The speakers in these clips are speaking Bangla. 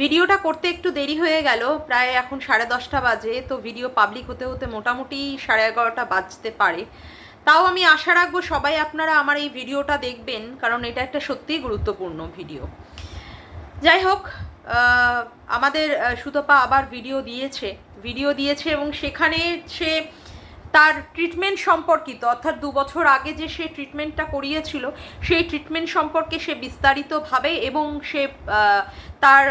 ভিডিওটা করতে একটু দেরি হয়ে গেল, প্রায় এখন সাড়ে দশটা বাজে, তো ভিডিও পাবলিক হতে হতে মোটামুটি সাড়ে এগারোটা বাজতে পারে। তাও আমি আশা রাখব সবাই আপনারা আমার এই ভিডিওটা দেখবেন, কারণ এটা একটা সত্যিই গুরুত্বপূর্ণ ভিডিও যাই হোক আমাদের সুতপা আবার ভিডিও দিয়েছে। ভিডিও দিয়েছে এবং সেখানে সে তার ট্রিটমেন্ট সম্পর্কিত, অর্থাৎ দু বছর আগে যে সে ট্রিটমেন্টটা করিয়েছিল, সেই ট্রিটমেন্ট সম্পর্কে সে বিস্তারিতভাবে এবং সে তার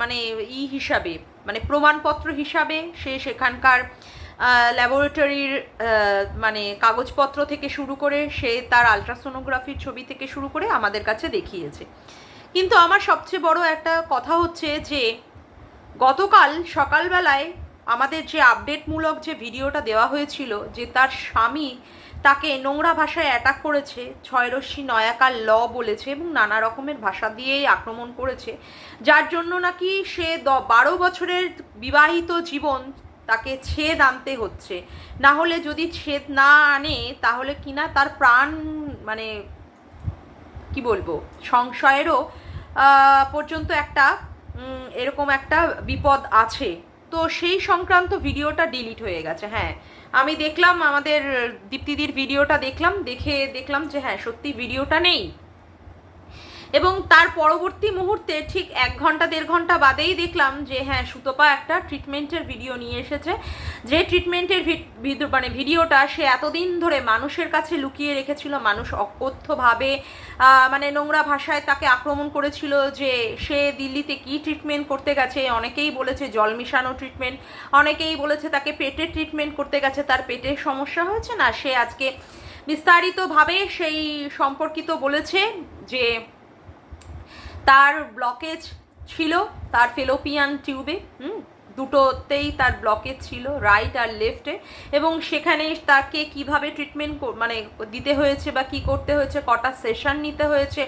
মানে ই হিসাবে মানে প্রমাণপত্র হিসাবে সে সেখানকার ল্যাবরেটরির মানে কাগজপত্র থেকে শুরু করে সে তার আলট্রাসোনোগ্রাফির ছবি থেকে শুরু করে আমাদের কাছে দেখিয়েছে। কিন্তু আমার সবচেয়ে বড় একটা কথা হচ্ছে যে, গতকাল সকালবেলায় আমাদের যে আপডেটমূলক যে ভিডিওটা দেওয়া হয়েছিল, যে তার স্বামী তাকে নোংরা ভাষায় অ্যাটাক করেছে, ছয়রশ্মি নয়াকার ল বলেছে এবং নানা রকমের ভাষা দিয়েই আক্রমণ করেছে, যার জন্য নাকি সে দ, বারো বছরের বিবাহিত জীবন তাকে ছেদ আনতে হচ্ছে। না হলে যদি ছেদ না আনে, তাহলে কিনা তার প্রাণ মানে কি বলব, সংশয়েরও পর্যন্ত একটা এরকম একটা বিপদ আছে। তো সেই সংক্রান্ত ভিডিওটা ডিলিট হয়ে গেছে হ্যাঁ। আমি দেখলাম আমাদের দীপ্তিদির ভিডিওটা দেখলাম, দেখে দেখলাম যে হ্যাঁ সত্যি ভিডিওটা নেই। এবং তার পরবর্তী মুহূর্তে ঠিক এক ঘণ্টা, দেড় ঘণ্টা বাদেই দেখলাম যে হ্যাঁ সুতপা একটা ট্রিটমেন্টের ভিডিও নিয়ে এসেছে। যে ট্রিটমেন্টের মানে ভিডিওটা সে এতদিন ধরে মানুষের কাছে লুকিয়ে রেখেছিল, মানুষ অকথ্যভাবে মানে নোংরা ভাষায় তাকে আক্রমণ করেছিল যে, সে দিল্লিতে কি ট্রিটমেন্ট করতে গেছে? অনেকেই বলেছে জল মিশানো ট্রিটমেন্ট অনেকেই বলেছে তাকে পেটের ট্রিটমেন্ট করতে গেছে, তার পেটের সমস্যা হয়েছে না? সে আজকে বিস্তারিতভাবে সেই সম্পর্কিত বলেছে যে তার ব্লকেজ ছিল, তার ফেলোপিয়ান টিউবে হুম, দুটোতেই তার ব্লকেজ ছিল রাইট আর লেফটে এবং সেখানে তাকে কীভাবে ট্রিটমেন্ট মানে দিতে হয়েছে বা কি করতে হয়েছে, কটা সেশন নিতে হয়েছে,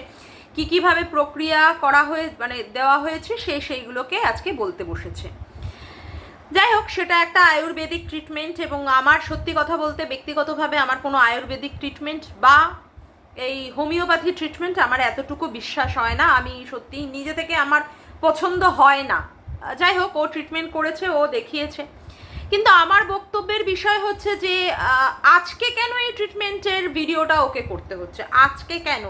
কি কীভাবে প্রক্রিয়া করা হয়ে মানে দেওয়া হয়েছে, সে সেইগুলোকে আজকে বলতে বসেছে। যাই হোক, সেটা একটা আয়ুর্বেদিক ট্রিটমেন্ট এবং আমার সত্যি কথা বলতে ব্যক্তিগতভাবে আমার কোনো আয়ুর্বেদিক ট্রিটমেন্ট বা এই হোমিওপ্যাথি ট্রিটমেন্ট আমার এতটুকু বিশ্বাস হয় না। আমি সত্যি নিজে থেকে আমার পছন্দ হয় না। যাই হোক, ও ট্রিটমেন্ট করেছে, ও দেখিয়েছে। কিন্তু আমার বক্তব্যের বিষয় হচ্ছে যে আজকে কেন এই ট্রিটমেন্টের ভিডিওটা ওকে করতে হচ্ছে? আজকে কেন?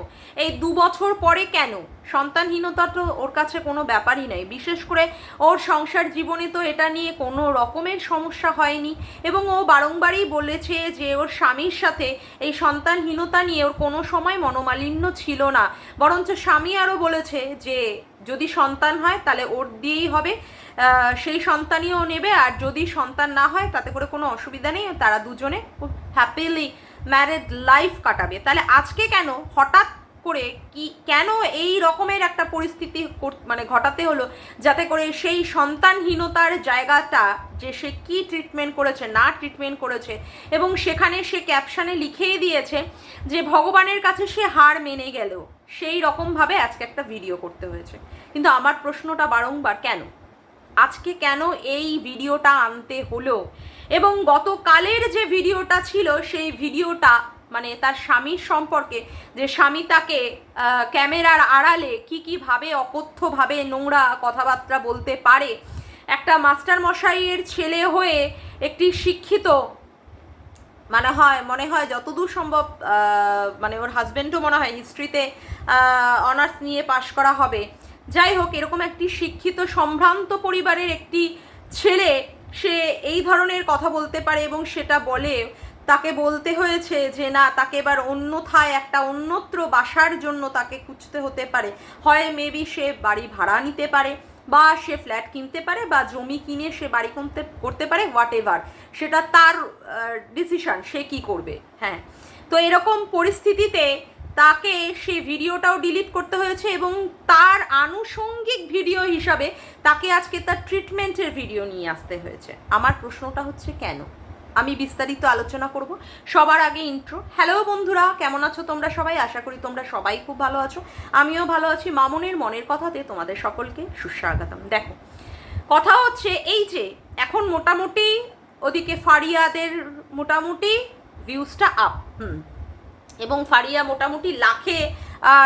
এই দু বছর পরে কেন? সন্তানহীনতা তো ওর কাছে কোনো ব্যাপারই নাই। বিশেষ করে ওর সংসার জীবনে তো এটা নিয়ে কোনো রকমের সমস্যা হয়নি এবং ও বারংবারই বলেছে যে, ওর স্বামীর সাথে এই সন্তানহীনতা নিয়ে ওর কোনো সময় মনোমালিন্য ছিল না। বরঞ্চ স্বামী আরও বলেছে যে যদি সন্তান হয়, তাহলে ওর দিয়েই হবে। সেই সন্তানীও নেবে, আর যদি সন্তান না হয়, তাতে করে কোনো অসুবিধা নেই, তারা দুজনে খুব হ্যাপিলি ম্যারেড লাইফ কাটাবে। তাহলে আজকে কেন হঠাৎ করে কি, কেন এই রকমের একটা পরিস্থিতি মানে ঘটাতে হলো যাতে করে সেই সন্তানহীনতার জায়গাটা যে সে কি ট্রিটমেন্ট করেছে, না ট্রিটমেন্ট করেছে এবং সেখানে সে ক্যাপশনে লিখেই দিয়েছে যে ভগবানের কাছে সে হার মেনে গেল। সেই রকমভাবে আজকে একটা ভিডিও করতে হয়েছে। কিন্তু আমার প্রশ্নটা বারংবার কেন? আজকে কেন এই ভিডিওটা আনতে হলো? এবং গতকালের যে ভিডিওটা ছিল, সেই ভিডিওটা মানে তার স্বামীর সম্পর্কে, যে স্বামী তাকে ক্যামেরার আড়ালে কি কীভাবে অকথ্যভাবে নোংরা কথাবার্তা বলতে পারে। একটা মাস্টার মশাইয়ের ছেলে হয়ে একটি শিক্ষিত মানে হয়, মনে হয় যতদূর সম্ভব মানে ওর হাজবেন্ডও মনে হয় হিস্ট্রিতে অনার্স নিয়ে পাশ করা হবে। যাই হোক, এরকম একটি শিক্ষিত সম্ভ্রান্ত পরিবারের একটি ছেলে, সে এই ধরনের কথা বলতে পারে এবং সেটা বলে তাকে বলতে হয়েছে যে, না, তাকে এবার অন্যথায় একটা অন্যত্র বাসার জন্য তাকে খুঁজতে হতে পারে। হয় মেবি সে বাড়ি ভাড়া নিতে পারে, বা সে ফ্ল্যাট কিনতে পারে, বা জমি কিনে সে বাড়ি কিনতে, করতে পারে হোয়াট এভার সেটা তার ডিসিশন সে কি করবে? হ্যাঁ। তো এরকম পরিস্থিতিতে তাকে সেই ভিডিওটাও ডিলিট করতে হয়েছে এবং তার আনুষঙ্গিক ভিডিও হিসাবে তাকে আজকে তার ট্রিটমেন্টের ভিডিও নিয়ে আসতে হয়েছে। আমার প্রশ্নটা হচ্ছে কেন? আমি বিস্তারিত আলোচনা করব। সবার আগে ইন্ট্রো হ্যালো বন্ধুরা, কেমন আছো তোমরা সবাই? আশা করি তোমরা সবাই খুব ভালো আছো। আমিও ভালো আছি। মামনের মনের কথাতে তোমাদের সকলকে সুস্বাগতম। দেখো, কথা হচ্ছে এই যে, এখন মোটামুটি ওদিকে ফারিয়াদের মোটামুটি ভিউজটা আপ হুম। এবং ফারিয়া মোটামুটি লাখে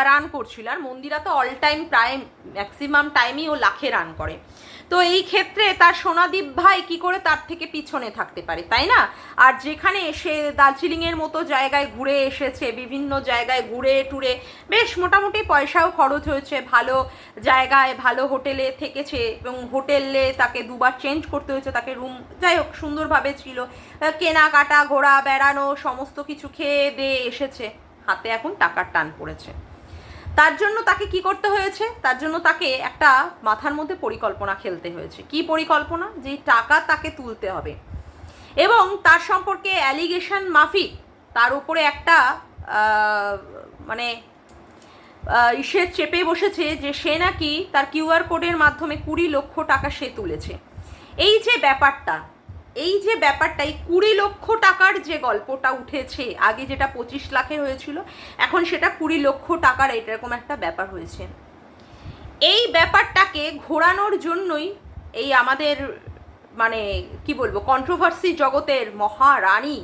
রান করছিল। আর মন্দিরা তো অল টাইম প্রায় ম্যাক্সিমাম টাইমই ও লাখে রান করে। তো এই ক্ষেত্রে তার সোনাদীপ ভাই কি করে তার থেকে পিছনে থাকতে পারে, তাই না? আর যেখানে এসে দার্জিলিংয়ের মতো জায়গায় ঘুরে এসেছে, বিভিন্ন জায়গায় ঘুরে টুরে, বেশ মোটামুটি পয়সাও খরচ হয়েছে, ভালো জায়গায়, ভালো হোটেলে থেকেছে এবং হোটেলে তাকে দুবার চেঞ্জ করতে হয়েছে, তাকে রুম, যাই হোক, সুন্দরভাবে ছিল। কেনাকাটা, ঘোরা, বেড়ানো, সমস্ত কিছু খেয়ে দিয়ে এসেছে। হাতে এখন টাকার টান পড়েছে। তার জন্য তাকে কি করতে হয়েছে? তার জন্য তাকে একটা মাথার মধ্যে পরিকল্পনা খেলতে হয়েছে। কি পরিকল্পনা? যে টাকা তাকে তুলতে হবে। এবং তার সম্পর্কে অ্যালিগেশন মাফিক। তার উপরে একটা মানে সে চেপে বসেছে যে সে নাকি তার কিউআর কোডের মাধ্যমে কুড়ি লক্ষ টাকা সে তুলেছে। এই যে ব্যাপারটা এই যে ব্যাপারটা এই কুড়ি লক্ষ টাকার যে গল্পটা উঠেছে, আগে যেটা পঁচিশ লাখের হয়েছিল, এখন সেটা কুড়ি লক্ষ টাকার এরকম একটা ব্যাপার হয়েছে। এই ব্যাপারটাকে ঘোরানোর জন্যই এই আমাদের মানে কি বলব কন্ট্রোভার্সি জগতের মহারানী,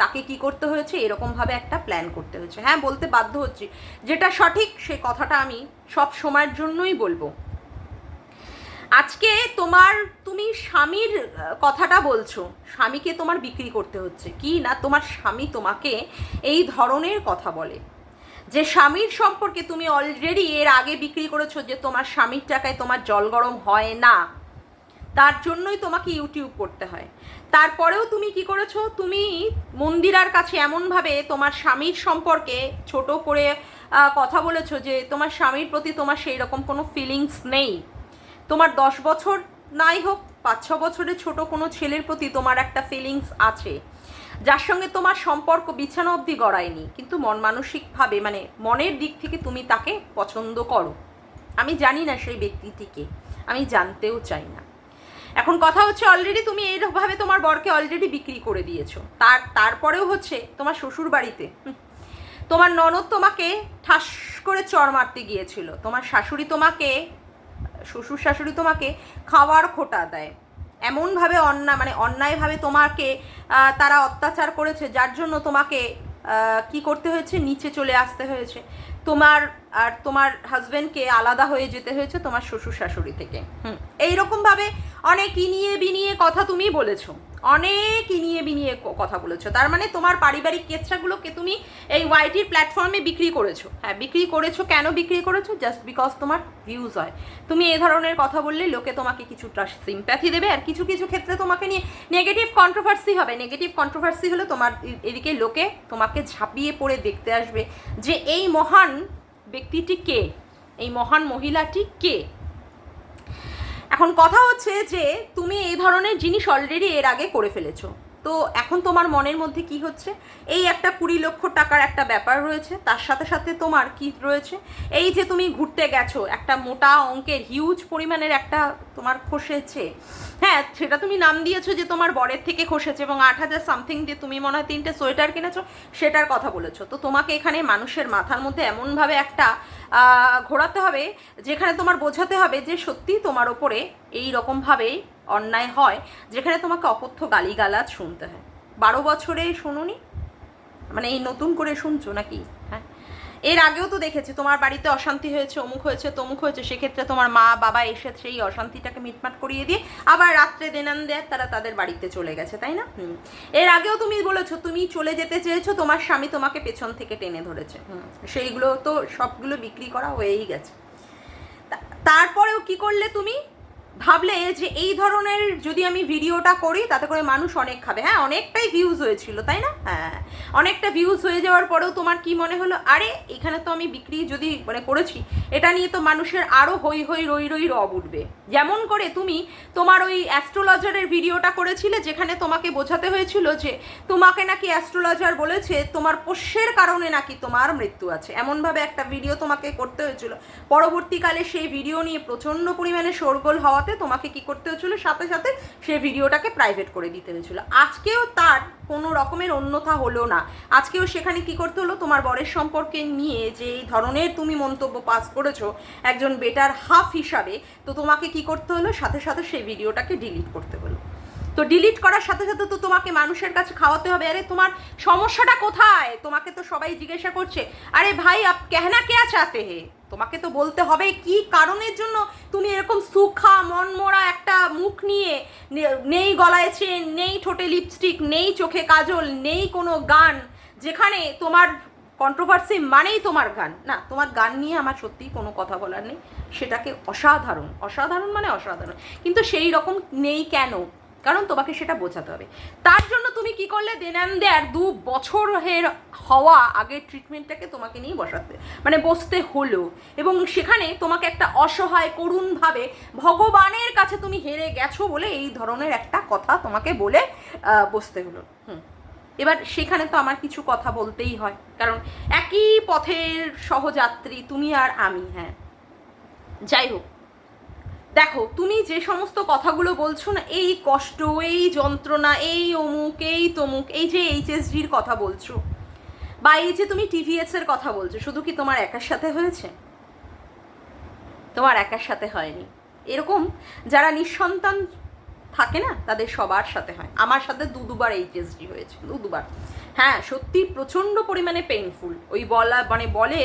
তাকে কি করতে হয়েছে, এরকমভাবে একটা প্ল্যান করতে হয়েছে। হ্যাঁ বলতে বাধ্য হচ্ছি। যেটা সঠিক, সে কথাটা আমি সব সময়ের জন্যই বলব। আজকে তোমার, তুমি স্বামীর কথাটা বলছো, স্বামীকে তোমার বিক্রি করতে হচ্ছে। কি না তোমার স্বামী তোমাকে এই ধরনের কথা বলে? যে স্বামীর সম্পর্কে তুমি অলরেডি এর আগে বিক্রি করেছ যে তোমার স্বামীর টাকায় তোমার জল গরম হয় না, তার জন্যই তোমাকে ইউটিউব করতে হয়। তারপরেও তুমি কি করেছ? তুমি মন্দিরার কাছে এমনভাবে তোমার স্বামীর সম্পর্কে ছোট করে কথা বলেছ যে তোমার স্বামীর প্রতি তোমার সেই রকম কোনো ফিলিংস নেই। তোমার দশ বছর? নাই হোক, পাঁচ ছ বছরের ছোট কোনো ছেলের প্রতি তোমার একটা ফিলিংস আছে। যার সঙ্গে তোমার সম্পর্ক বিছানা অবধি গড়ায়নি। কিন্তু মন মানসিকভাবে মানে মনের দিক থেকে তুমি তাকে পছন্দ করো। আমি জানি না সেই ব্যক্তিটিকে। আমি জানতেও চাই না। এখন কথা হচ্ছে অলরেডি তুমি এইভাবে তোমার বরকে অলরেডি বিক্রি করে দিয়েছ। তার, তারপরেও হচ্ছে তোমার শ্বশুর বাড়িতে তোমার ননদ তোমাকে ঠাস করে চর মারতে গিয়েছিল। তোমার শাশুড়ি তোমাকে শ্বশুর শাশুড়ি তোমাকে খাওয়ার খোটা দেয়। এমনভাবে অন্যায় মানে অন্যায়ভাবে তোমাকে তারা অত্যাচার করেছে, যার জন্য তোমাকে কি করতে হয়েছে? নিচে চলে আসতে হয়েছে। তোমার আর তোমার হাজব্যান্ডকে আলাদা হয়ে যেতে হয়েছে তোমার শ্বশুর শাশুড়ি থেকে। হুম, এইরকমভাবে অনেক ইনিয়ে বিনিয়ে কথা তুমি বলেছ। অনেক ইনিয়ে বিনিয়ে কথা বলেছ। তার মানে তোমার পারিবারিক কেচ্ছাগুলোকে তুমি এই ওয়াইটির প্ল্যাটফর্মে বিক্রি করেছ। হ্যাঁ বিক্রি করেছ, কেন বিক্রি করেছ? জাস্ট বিকজ তোমার ভিউজ হয়। তুমি এ ধরনের কথা বললে লোকে তোমাকে কিছুটা সিম্প্যাথি দেবে আর কিছু কিছু ক্ষেত্রে তোমাকে নিয়ে নেগেটিভ কন্ট্রোভার্সি হবে। নেগেটিভ কন্ট্রোভার্সি হলে তোমার এদিকে লোকে তোমাকে ঝাঁপিয়ে পড়ে দেখতে আসবে যে এই মহান ব্যক্তিটি কে? এই মহান মহিলাটি কে? এখন কথা হচ্ছে যে তুমি এই ধরনের জিনিস অলরেডি এর আগে করে ফেলেছো। তো এখন তোমার মনের মধ্যে কি হচ্ছে? এই একটা কুড়ি লক্ষ টাকার একটা ব্যাপার রয়েছে, তার সাথে সাথে তোমার কি রয়েছে? এই যে তুমি ঘুরতে গেছো, একটা মোটা অঙ্কের হিউজ পরিমাণের একটা তোমার খসেছে। হ্যাঁ সেটা তুমি নাম দিয়েছ যে তোমার বরের থেকে খসেছে এবং আট হাজার সামথিং দিয়ে তুমি মনে হয় তিনটে সোয়েটার কিনেছো, সেটার কথা বলেছ। তো তোমাকে এখানে মানুষের মাথার মধ্যে এমনভাবে একটা ঘোরাতে হবে, যেখানে তোমার বোঝাতে হবে যে সত্যি তোমার ওপরে এই রকমভাবেই অন্যায় হয়, যেখানে তোমাকে অকথ্য গালিগালাজ শুনতে হয়। বারো বছরে শুনুনি? মানে এই নতুন করে শুনছো নাকি? হ্যাঁ। এর আগেও তো দেখেছি, তোমার বাড়িতে অশান্তি হয়েছে, অমুক হয়েছে, তমুক হয়েছে, সেক্ষেত্রে তোমার মা, বাবা এসে সেই অশান্তিটাকে মিটমাট করিয়ে দিয়ে আবার রাত্রে দেনান দেয় তারা তাদের বাড়িতে চলে গেছে, তাই না। এর আগেও তুমি বলেছ, তুমি চলে যেতে চেয়েছো, তোমার স্বামী তোমাকে পেছন থেকে টেনে ধরেছে। সেইগুলো তো সবগুলো বিক্রি করা হয়েই গেছে। তারপরেও কি করলে তুমি? ভাবলে যে এই ধরনের যদি আমি ভিডিওটা করি, তাতে করে মানুষ অনেক খাবে। হ্যাঁ অনেকটাই ভিউজ হয়েছিল, তাই না? হ্যাঁ অনেকটা ভিউজ হয়ে যাওয়ার পরেও তোমার কি মনে হলো? আরে, এখানে তো আমি বিক্রি যদি মানে করেছি, এটা নিয়ে তো মানুষের আরও হই হই রই রই রব উঠবে। যেমন করে তুমি তোমার ওই অ্যাস্ট্রোলজারের ভিডিওটা করেছিলে, যেখানে তোমাকে বোঝাতে হয়েছিল যে তোমাকে নাকি অ্যাস্ট্রোলজার বলেছে, তোমার পোষ্যের কারণে নাকি তোমার মৃত্যু আছে। এমনভাবে একটা ভিডিও তোমাকে করতে হয়েছিল। পরবর্তীকালে সেই ভিডিও নিয়ে প্রচণ্ড পরিমাণে শোরগোল হওয়াতে তোমাকে কি করতে হয়েছিল? সাথে সাথে সে ভিডিওটাকে প্রাইভেট করে দিতে হয়েছিল। আজকেও তার কোনো রকমের অন্যথা হলো না। আজকেও সেখানে কি করতে হলো? তোমার বরের সম্পর্কে নিয়ে যে এই ধরনের তুমি মন্তব্য পাস করেছ একজন বেটার হাফ হিসাবে, তো তোমাকে কি করতে হলো? সাথে সাথে সেই ভিডিওটাকে ডিলিট করতে হলো। তো ডিলিট করার সাথে সাথে তো তোমাকে মানুষের কাছে খাওয়াতে হবে। আরে, তোমার সমস্যাটা কোথায়? তোমাকে তো সবাই জিজ্ঞাসা করছে। আরে ভাই, আপ কেহনা কে চাতে হে? তোমাকে তো বলতে হবে কি কারণের জন্য তুমি এরকম সুখা, মনমরা একটা মুখ নিয়ে নেই গলায় চেন, নেই ঠোঁটে লিপস্টিক নেই চোখে কাজল, নেই কোনো গান, যেখানে তোমার কন্ট্রোভার্সি মানেই তোমার গান। না, তোমার গান নিয়ে আমার সত্যিই কোনো কথা বলার নেই। সেটাকে অসাধারণ অসাধারণ মানে অসাধারণ। কিন্তু সেই রকম নেই কেন? কারণ তোমাকে সেটা বোঝাতে হবে। তার জন্য তুমি কি করলে? দেনান্দে আর দু বছরের হওয়া আগের ট্রিটমেন্টটাকে তোমাকে নিয়ে বসাতে। মানে বসতে হলো। এবং সেখানে তোমাকে একটা অসহায়, করুণভাবে ভগবানের কাছে তুমি হেরে গেছো বলে এই ধরনের একটা কথা তোমাকে বলে বসতে হলো। হুম। এবার সেখানে তো আমার কিছু কথা বলতেই হয়। কারণ একই পথের সহযাত্রী তুমি আর আমি হ্যাঁ। যাই হোক। দেখো, তুমি যে সমস্ত কথাগুলো বলছো না, এই কষ্ট, এই যন্ত্রণা, এই অমুক, এই তমুক, এই যে এইচএসডির কথা বলছো, বা এই যে তুমি টিভিএস এর কথা বলছো, শুধু কি তোমার একার সাথে হয়েছে? তোমার একার সাথে হয়নি। এরকম যারা নিঃসন্তান থাকে না, তাদের সবার সাথে হয়। আমার সাথে দু দুবার এইচএসডি হয়েছে, দু দুবার। হ্যাঁ সত্যি প্রচণ্ড পরিমাণে পেইনফুল ওই বলা মানে বলে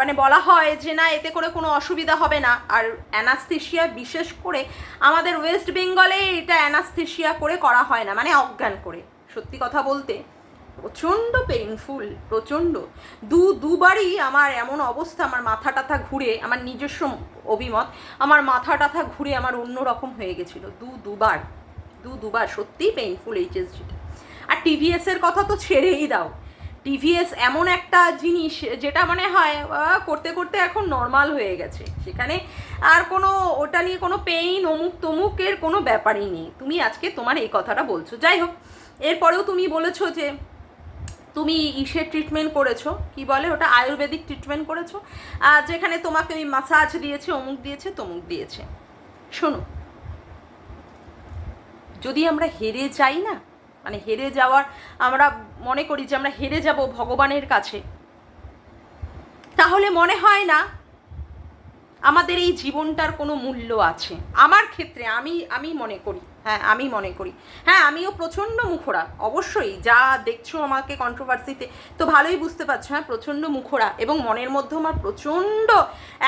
মানে বলা হয় যে, না, এতে করে কোনো অসুবিধা হবে না। আর অ্যানাস্থেশিয়া বিশেষ করে আমাদের ওয়েস্ট বেঙ্গলে এটা অ্যানাস্থেশিয়া করে করা হয় না মানে অজ্ঞান করে। সত্যি কথা বলতে প্রচণ্ড পেইনফুল প্রচণ্ড। দু, দুবারই আমার এমন অবস্থা, আমার মাথা টাথা ঘুরে, আমার নিজস্ব অভিমত, আমার মাথা টাথা ঘুরে আমার অন্য রকম হয়ে গেছিল। দু, দুবার দু, দুবার সত্যিই পেইনফুল এইচএসজিটা আর টিভিএসের কথা তো ছেড়েই দাও। টিভিএস এমন একটা জিনিস যেটা মানে হয় করতে করতে এখন নর্মাল হয়ে গেছে। সেখানে আর কোনো, ওটা নিয়ে কোনো পেইন অমুক তমুকের কোনো ব্যাপারই নেই। তুমি আজকে তোমার এই কথাটা বলছো। যাই হোক, এরপরেও তুমি বলেছ যে তুমি ইসের ট্রিটমেন্ট করেছ, কি বলে ওটা আয়ুর্বেদিক ট্রিটমেন্ট করেছ, আর যেখানে তোমাকে ওই মাসাজ দিয়েছে, অমুক দিয়েছে, তমুক দিয়েছে। শোনো, যদি আমরা হেরে যাই না মানে হেরে যাওয়ার আমরা মনে করি যে আমরা হেরে যাব ভগবানের কাছে, তাহলে মনে হয় না আমাদের এই জীবনটার কোনো মূল্য আছে। আমার ক্ষেত্রে আমি আমি মনে করি। হ্যাঁ আমি মনে করি। হ্যাঁ আমিও প্রচণ্ড মুখোরা অবশ্যই। যা দেখছ আমাকে কন্ট্রোভার্সিতে তো ভালোই বুঝতে পারছ হ্যাঁ প্রচণ্ড মুখোরা এবং মনের মধ্যে আমার প্রচণ্ড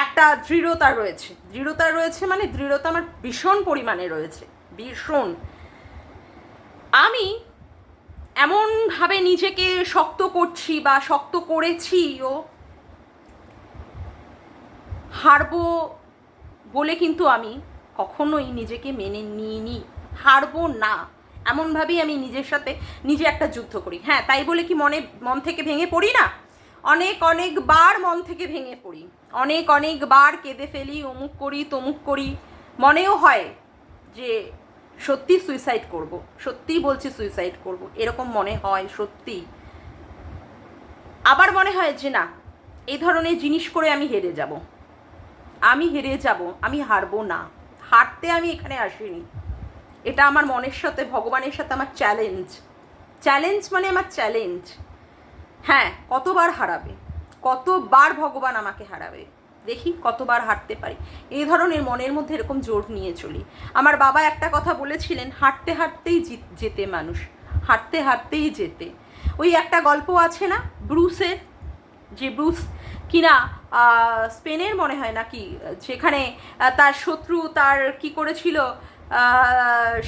একটা দৃঢ়তা রয়েছে। দৃঢ়তা রয়েছে মানে দৃঢ়তা আমার ভীষণ পরিমাণে রয়েছে, ভীষণ। আমি এমনভাবে নিজেকে শক্ত করছি বা শক্ত করেছিও হারবো বলে কিন্তু আমি কখনোই নিজেকে মেনে নিইনি। হারবো না। এমনভাবেই আমি নিজের সাথে নিজে একটা যুদ্ধ করি। হ্যাঁ তাই বলে কি মনে, মন থেকে ভেঙে পড়ি না? অনেক অনেকবার মন থেকে ভেঙে পড়ি। অনেক অনেকবার কেঁদে ফেলি, অমুক করি, তমুক করি। মনেও হয় যে সত্যি সুইসাইড করব, সত্যি বলছি সুইসাইড করব, এরকম মনে হয় সত্যি। আবার মনে হয় যে না এই ধরনের জিনিস করে আমি হেরে যাব। আমি হেরে যাব, আমি হারবো না। হারতে আমি এখানে আসিনি। এটা আমার মনের সাথে, ভগবানের সাথে আমার চ্যালেঞ্জ চ্যালেঞ্জ মানে আমার চ্যালেঞ্জ হ্যাঁ কতবার হারাবে? কতবার ভগবান আমাকে হারাবে? দেখি কতবার হাঁটতে পারি। এই ধরনের মনের মধ্যে এরকম জোর নিয়ে চলি। আমার বাবা একটা কথা বলেছিলেন হাঁটতে হাঁটতেই যেতে মানুষ। হাঁটতে হাঁটতেই যেতে ওই একটা গল্প আছে না, ব্রুসের? যে ব্রুস কিনা স্পেনের মনে হয় নাকি, যেখানে তার শত্রু তার কি করেছিল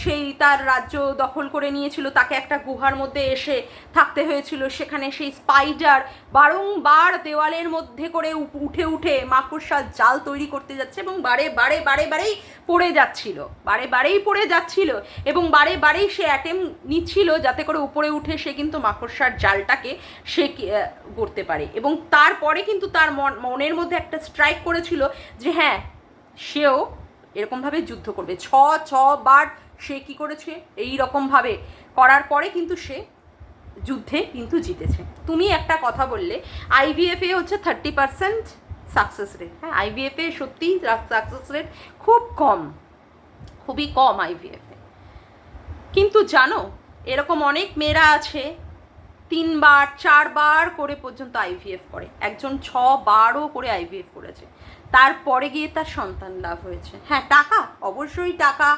সেই তার রাজ্য দখল করে নিয়েছিল, তাকে একটা গুহার মধ্যে এসে থাকতে হয়েছিল। সেখানে সেই স্পাইডার বারংবার দেওয়ালের মধ্যে করে উঠে উঠে মাকড়সার জাল তৈরি করতে যাচ্ছে এবং বারে বারে বারে বারেই পড়ে যাচ্ছিল। বারে বারেই পড়ে যাচ্ছিল এবং বারে বারেই সে অ্যাটেম নিচ্ছিল যাতে করে উপরে উঠে সে কিন্তু মাকড়সার জালটাকে সে করতে পারে। এবং তারপরে কিন্তু তার মন মনের মধ্যে একটা স্ট্রাইক করেছিল যে হ্যাঁ সেও এরকমভাবে যুদ্ধ করবে। ছ ছ বার সে কি করেছে? এই রকমভাবে। করার পরে কিন্তু সে যুদ্ধে কিন্তু জিতেছে। তুমি একটা কথা বললে আইভিএফে হচ্ছে থার্টি পার্সেন্ট সাকসেস রেট হ্যাঁ আইভিএফে সত্যিই সাকসেস রেট খুব কম, খুবই কম আইভিএফে কিন্তু জানো, এরকম অনেক মেয়েরা আছে, তিনবার, চারবার করে পর্যন্ত আইভিএফ করে। একজন ছ বারও করে আইভিএফ করেছে। তারপরে গিয়ে তার সন্তান লাভ হয়েছে। হ্যাঁ টাকা, অবশ্যই টাকা।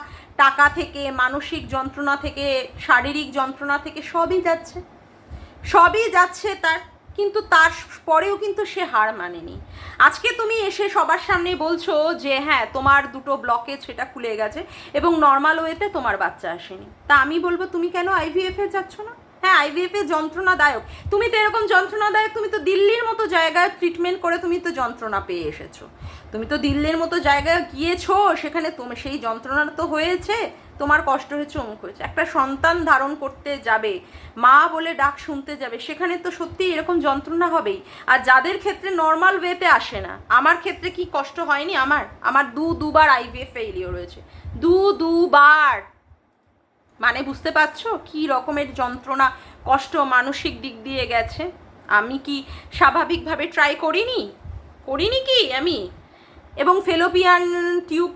টাকা থেকে, মানসিক যন্ত্রণা থেকে, শারীরিক যন্ত্রণা থেকে সবই যাচ্ছে। সবই যাচ্ছে তার, কিন্তু তার পরেও কিন্তু সে হার মানেনি। আজকে তুমি এসে সবার সামনে বলছো যে হ্যাঁ তোমার দুটো ব্লকেজ সেটা খুলে গেছে এবং নর্মাল ওয়েতে তোমার বাচ্চা আসেনি। তা আমি বলব, তুমি কেন আইভিএফ যাচ্ছ না? হ্যাঁ আইভিএফ এর যন্ত্রণাদায়ক। তুমি তো এরকম যন্ত্রণাদায়ক, তুমি তো দিল্লির মতো জায়গায় ট্রিটমেন্ট করে তুমি তো যন্ত্রণা পেয়ে এসেছ। তুমি তো দিল্লির মতো জায়গায় গিয়েছো, সেখানে তুমি, সেই যন্ত্রণা তো হয়েছে, তোমার কষ্ট হয়েছে, অমুক হয়েছে। একটা সন্তান ধারণ করতে যাবে, মা বলে ডাক শুনতে যাবে, সেখানে তো সত্যি এরকম যন্ত্রণা হবেই। আর যাদের ক্ষেত্রে নর্মাল ওয়েতে আসে না, আমার ক্ষেত্রে কি কষ্ট হয়নি আমার? আমার দু দুবার আইভিএফ ফেইলিও রয়েছে দু দুবার মানে বুঝতে পারছ কি রকমের যন্ত্রণা, কষ্ট মানসিক দিক দিয়ে গেছে? আমি কি স্বাভাবিকভাবে ট্রাই করিনি? করিনি কি আমি? এবং ফেলোপিয়ান টিউব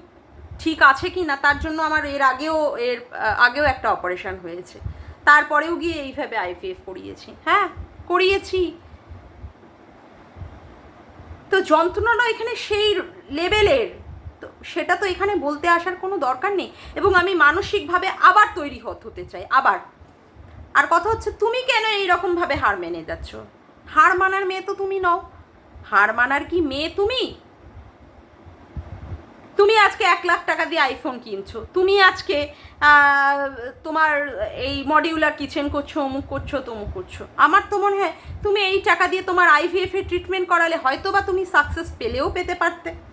ঠিক আছে কি না তার জন্য আমার এর আগেও এর আগেও একটা অপারেশন হয়েছে। তারপরেও গিয়ে এইভাবে আইভিএফ করিয়েছি। হ্যাঁ করিয়েছি। তো যন্ত্রণাটা এখানে সেই লেভেলের সেটা তো এখানে বলতে আসার কোনো দরকার নেই। এবং আমি মানসিকভাবে আবার তৈরি হত- চাই, আবার। আর কথা হচ্ছে, তুমি কেন এইরকমভাবে হার মেনে যাচ্ছ? হার মানার মেয়ে তো তুমি নও। হার মানার কি মেয়ে তুমি? তুমি আজকে এক লাখ টাকা দিয়ে আইফোন কিনছো। তুমি আজকে তোমার এই মডিউলার কিচেন করছ, অমুক করছ, তমুক করছ। আমার তো মনে হয়, তুমি এই টাকা দিয়ে তোমার আইভিএফ এর ট্রিটমেন্ট করালে হয়তো বা তুমি সাকসেস পেলেও পেতে পারতে।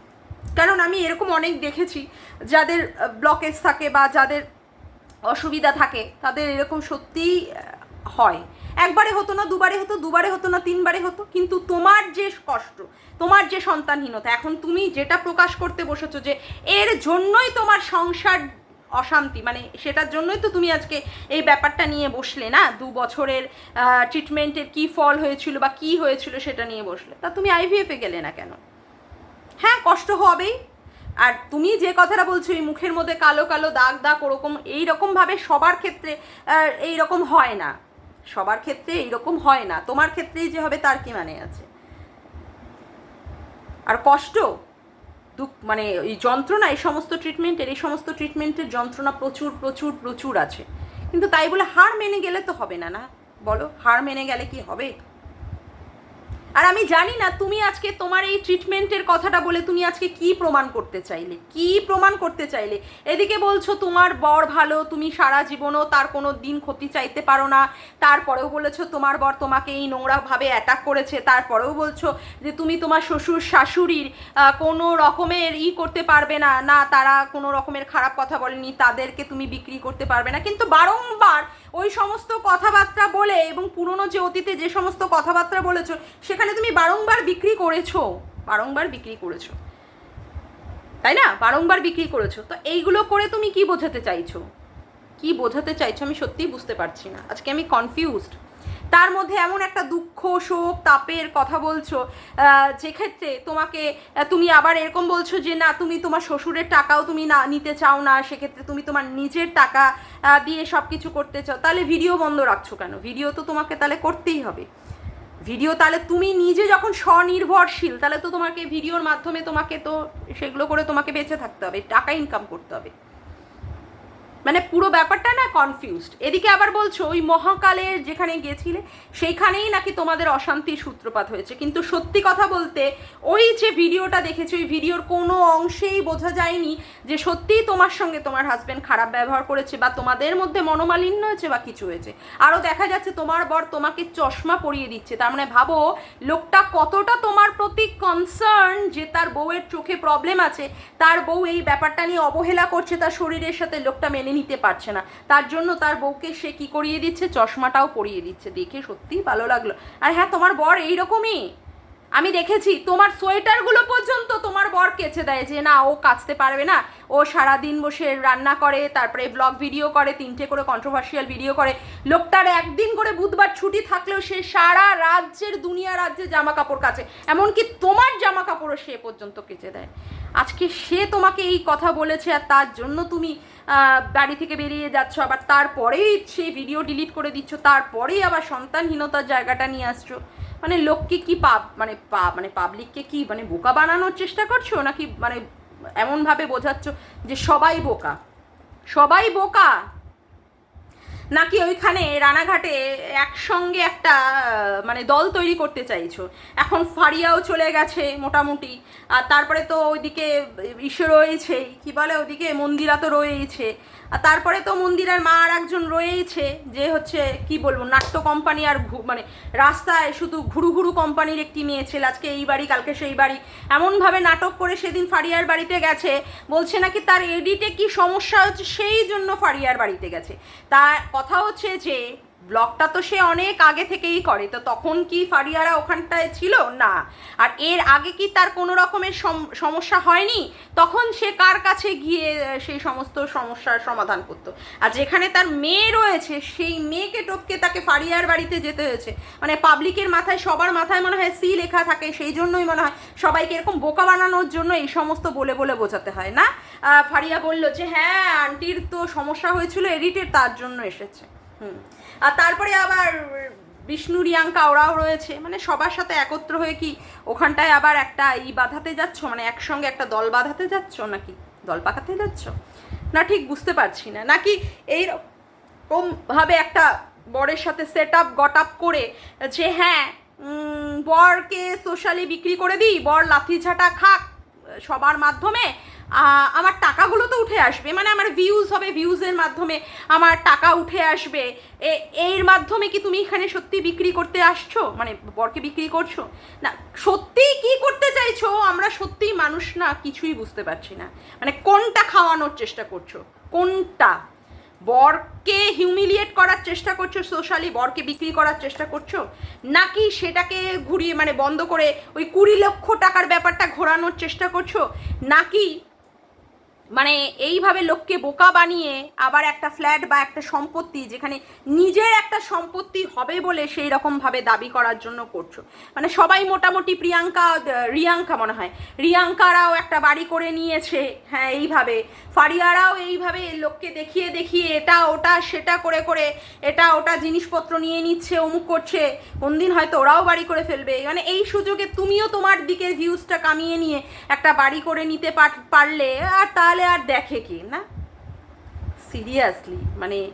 কারণ আমি এরকম অনেক দেখেছি যাদের ব্লকেজ থাকে বা যাদের অসুবিধা থাকে, তাদের এরকম সত্যিই হয়। একবারে হতো না, দুবারে হতো দুবারে হতো না, তিনবারে হতো, কিন্তু তোমার যে কষ্ট, তোমার যে সন্তানহীনতা, এখন তুমি যেটা প্রকাশ করতে বসেছো যে এর জন্যই তোমার সংসার অশান্তি মানে সেটার জন্যই তো তুমি আজকে এই ব্যাপারটা নিয়ে বসলে না? দু বছরের ট্রিটমেন্টের কি ফল হয়েছিল বা কি হয়েছিল সেটা নিয়ে বসলে? তা তুমি আইভিএফে গেলে না কেন? হ্যাঁ কষ্ট হবেই। আর তুমি যে কথাটা বলছো এই মুখের মধ্যে কালো কালো দাগ দাগ ওরকম এইরকমভাবে সবার ক্ষেত্রে আহ, এইরকম হয় না। সবার ক্ষেত্রে এইরকম হয় না। তোমার ক্ষেত্রেই যে হবে তার কি মানে আছে? আর কষ্ট দুঃখ মানে এই যন্ত্রণা এই সমস্ত ট্রিটমেন্টের এই সমস্ত ট্রিটমেন্টের যন্ত্রণা প্রচুর প্রচুর প্রচুর আছে। কিন্তু তাই বলে হার মেনে গেলে তো হবে না না? বলো হার মেনে গেলে কি হবে? আর আমি জানি না তুমি আজকে তোমার এই ট্রিটমেন্টের কথাটা বলে তুমি আজকে কি প্রমাণ করতে চাইলে, কি প্রমাণ করতে চাইলে? এদিকে বলছো তোমার বর ভালো, তুমি সারা জীবনও তার কোনো দিন ক্ষতি চাইতে পারো না। তারপরেও বলেছ তোমার বর তোমাকে এই নোংরাভাবে অ্যাটাক করেছে। তারপরেও বলছো যে তুমি তোমার শ্বশুর, শাশুড়ির কোনো রকমের ই করতে পারবে না। না, তারা কোনো রকমের খারাপ কথা বলেনি, তাদেরকে তুমি বিক্রি করতে পারবে না। কিন্তু বারংবার ওই সমস্ত কথাবার্তা বলে এবং পুরনো যে অতীতে যে সমস্ত কথাবার্তা বলেছ, সেখানে তুমি বারংবার বিক্রি করেছ। বারংবার বিক্রি করেছ। তাই না? বারংবার বিক্রি করেছ। তো এইগুলো করে তুমি কি বোঝাতে চাইছো? কি বোঝাতে চাইছো আমি সত্যিই বুঝতে পারছি না। আজকে আমি কনফিউজড তার মধ্যে এমন একটা দুঃখ, শোক, তাপের কথা বলছো যেক্ষেত্রে তোমাকে তুমি আবার এরকম বলছো যে না, তুমি তোমার শ্বশুরের টাকাও তুমি না, নিতে চাও না, সেক্ষেত্রে তুমি তোমার নিজের টাকা দিয়ে সব কিছু করতে চাও, তাহলে ভিডিও বন্ধ রাখছো কেন? ভিডিও তো তোমাকে তাহলে করতেই হবে। ভিডিও তাহলে তুমি নিজে যখন স্বনির্ভরশীল, তাহলে তো তোমাকে ভিডিওর মাধ্যমে তোমাকে তো সেগুলো করে তোমাকে বেঁচে থাকতে হবে, টাকা ইনকাম করতে হবে। মানে পুরো ব্যাপারটা না কনফিউজড এদিকে আবার বলছো, ওই মহাকালে যেখানে গেছিলে, সেইখানেই নাকি তোমাদের অশান্তির সূত্রপাত হয়েছে। কিন্তু সত্যি কথা বলতে, ওই যে ভিডিওটা দেখেছি, ওই ভিডিওর কোনো অংশেই বোঝা যায়নি যে সত্যিই তোমার সঙ্গে তোমার হাজব্যান্ড খারাপ ব্যবহার করেছে বা তোমাদের মধ্যে মনোমালিন্য হয়েছে বা কিছু হয়েছে। আরও দেখা যাচ্ছে তোমার বর তোমাকে চশমা পরিয়ে দিচ্ছে। তার মানে ভাবো, লোকটা কতটা তোমার প্রতি কনসার্ন যে তার বউয়ের চোখে প্রবলেম আছে, তার বউ এই ব্যাপারটা নিয়ে অবহেলা করছে, তার শরীরের সাথে লোকটা মেনে নিতে পারছে না। তার জন্য তার বউকে সে কি করিয়ে দিচ্ছে? চশমাটাও পরিয়ে দিচ্ছে। দেখে সত্যিই ভালো লাগল। আর হ্যাঁ তোমার বর এইরকমই। আমি দেখেছি, তোমার সোয়েটারগুলো পর্যন্ত তোমার বর কেচে দেয় যে, না, ও কাচতে পারবে না। ও সারা দিন বসে রান্না করে, তারপরে ব্লগ ভিডিও করে, তিনটে করে কন্ট্রোভার্সিয়াল ভিডিও করে। লোকটার একদিন করে বুধবার ছুটি থাকলেও সে সারা রাজ্যের, দুনিয়া রাজ্যে জামা কাপড় কাচে। এমনকি তোমার জামা কাপড়ও সে পর্যন্ত কেচে দেয়। আজকে সে তোমাকে এই কথা বলেছে আর তার জন্য তুমি বাড়ি থেকে বেরিয়ে যাচ্ছ, আবার তারপরেই সেই ভিডিও ডিলিট করে দিচ্ছ, তারপরেই আবার সন্তানহীনতার জায়গাটা নিয়ে আসছো। মানে লোককে কি পাব মানে পা মানে পাবলিককে কি মানে বোকা বানানোর চেষ্টা করছ, নাকি মানে এমনভাবে বোঝাচ্ছ যে সবাই বোকা? সবাই বোকা! নাকি ওইখানে রানাঘাটে একসঙ্গে একটা মানে দল তৈরি করতে চাইছো? এখন ফারিয়াও চলে গেছে মোটামুটি, আর তারপরে তো ওইদিকে ইসে রয়েছেই কি বলে ওইদিকে? মন্দিরা তো রয়েইছে। আর তারপরে তো মন্দিরার মা আর একজন রয়েইছে, যে হচ্ছে, কি বলব, নাট্য কোম্পানি আর মানে রাস্তায় শুধু ঘুরু ঘুরু কোম্পানির একটি মেয়ে আজকে এই বাড়ি, কালকে সেই বাড়ি। এমনভাবে নাটক করে সেদিন ফারিয়ার বাড়িতে গেছে, বলছে নাকি তার এডিটে কি সমস্যা হচ্ছে, সেই জন্য ফারিয়ার বাড়িতে গেছে। তার কথা হচ্ছে যে ব্লগটা তো সে অনেক আগে থেকেই করে, তো তখন কি ফারিয়ারা ওখানটায় ছিল? না। আর এর আগে কি তার কোনো রকমের সম- সমস্যা হয়নি? তখন সে কার কাছে গিয়ে সেই সমস্ত সমস্যার সমাধান করতো? আর যেখানে তার মেয়ে রয়েছে, সেই মেয়েকে টপকে তাকে ফারিয়ার বাড়িতে যেতে হয়েছে। মানে পাবলিকের মাথায়, সবার মাথায় মনে হয় সি লেখা থাকে, সেই জন্যই মনে হয় সবাইকে এরকম বোকা বানানোর জন্য এই সমস্ত বলে বলে বোঝাতে হয়, না? ফারিয়া বলল যে হ্যাঁ আন্টির তো সমস্যা হয়েছিল এডিটের তার জন্য এসেছে। হুম। আর তারপরে আবার বিষ্ণু, রিয়াঙ্কা ওরাও রয়েছে। মানে সবার সাথে একত্র হয়ে কি ওখানটায় আবার একটা ই বাঁধাতে যাচ্ছ? মানে একসঙ্গে একটা দল বাঁধাতে যাচ্ছ নাকি? দল পাকাতে যাচ্ছ? না, ঠিক বুঝতে পারছি না। নাকি এইরকম ভাবে একটা বরের সাথে সেট আপ গট আপ করে যে হ্যাঁ বরকে সোশ্যালি বিক্রি করে দিই, বর লাথি ঝাঁটা খাক, সবার মাধ্যমে আমার টাকাগুলো তো উঠে আসবে। মানে আমার ভিউজ হবে ভিউজের মাধ্যমে আমার টাকা উঠে আসবে। এর মাধ্যমে কি তুমি এখানে সত্যি বিক্রি করতে আসছো? মানে বরকে বিক্রি করছ? না, সত্যিই কি করতে চাইছো? আমরা সত্যিই মানুষ না, কিছুই বুঝতে পারছি না। মানে কোনটা খাওয়ানোর চেষ্টা করছ? কোনটা? বরকে হিউমিলিয়েট করার চেষ্টা করছ সোশ্যালি বরকে বিক্রি করার চেষ্টা করছ? নাকি সেটাকে ঘুরিয়ে মানে বন্ধ করে ওই কুড়ি লক্ষ টাকার ব্যাপারটা ঘোরানোর চেষ্টা করছ? নাকি মানে এইভাবে লোককে বোকা বানিয়ে আবার একটা ফ্ল্যাট বা একটা সম্পত্তি যেখানে নিজের একটা সম্পত্তি হবে বলে সেই রকমভাবে দাবি করার জন্য করছ। মানে সবাই মোটামুটি প্রিয়াঙ্কা, রিয়াঙ্কা মনে হয়। রিয়াঙ্কারাও একটা বাড়ি করে নিয়েছে। হ্যাঁ এইভাবে। ফারিয়ারাও এইভাবে লোককে দেখিয়ে দেখিয়ে এটা, ওটা, সেটা করে করে এটা, ওটা জিনিসপত্র নিয়ে নিচ্ছে, অমুক করছে। কোনদিন হয়তো ওরাও বাড়ি করে ফেলবে। মানে এই সুযোগে তুমিও তোমার দিকের ভিউজটা কামিয়ে নিয়ে একটা বাড়ি করে নিতে পার- পারলে, আর তাহলে আর দেখে কি, না? সিরিয়াসলি মানে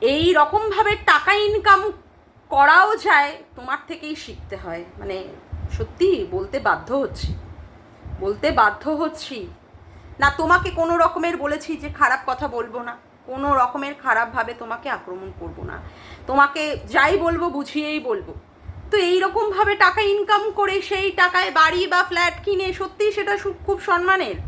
এই রকমভাবে টাকা ইনকাম করাও যায়, তোমার থেকেই শিখতে হয়। মানে সত্যি বলতে বাধ্য হচ্ছি। বলতে বাধ্য হচ্ছি। না, তোমাকে কোনো রকমের বলেছি যে খারাপ কথা বলব না। কোনো রকমের খারাপভাবে তোমাকে আক্রমণ করব না। তোমাকে যাই বলব, বুঝিয়েই বলব। তো এইরকমভাবে টাকা ইনকাম করে সেই টাকায় বাড়ি বা ফ্ল্যাট কিনে সত্যিই সেটা খুব সম্মানের।